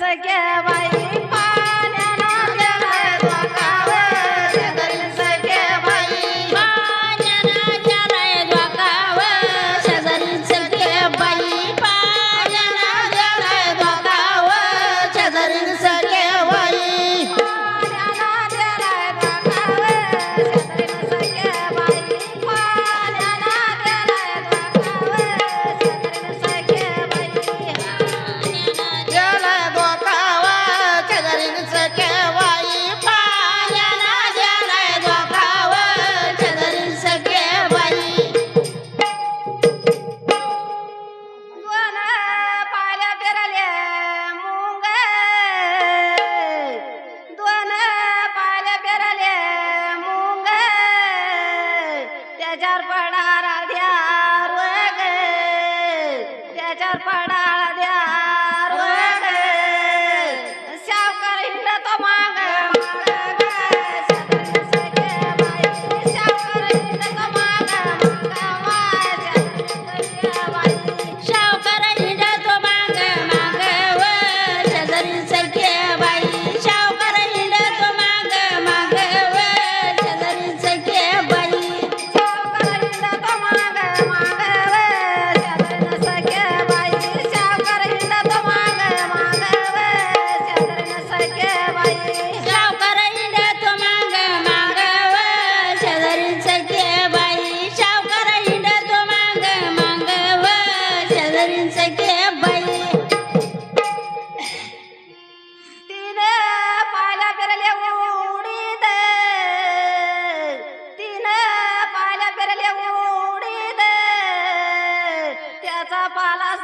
सके भाई પડાળ દે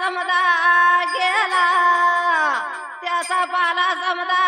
समदा गेला. त्याचा पाला समदा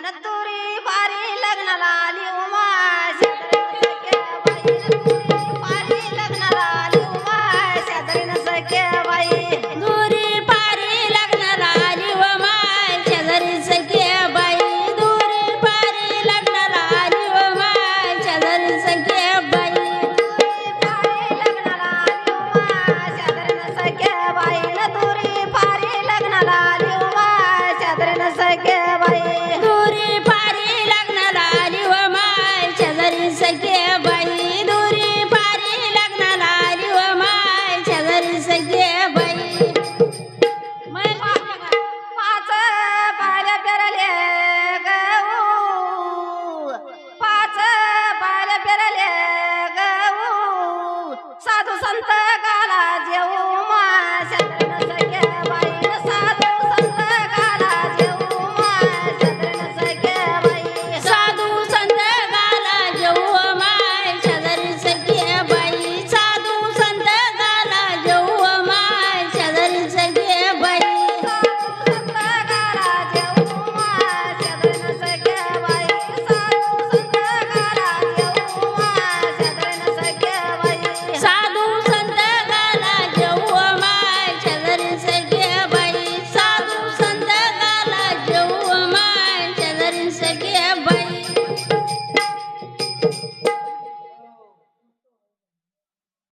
आणि तुरी बारी लग्नाला आली उमा ಸಂತ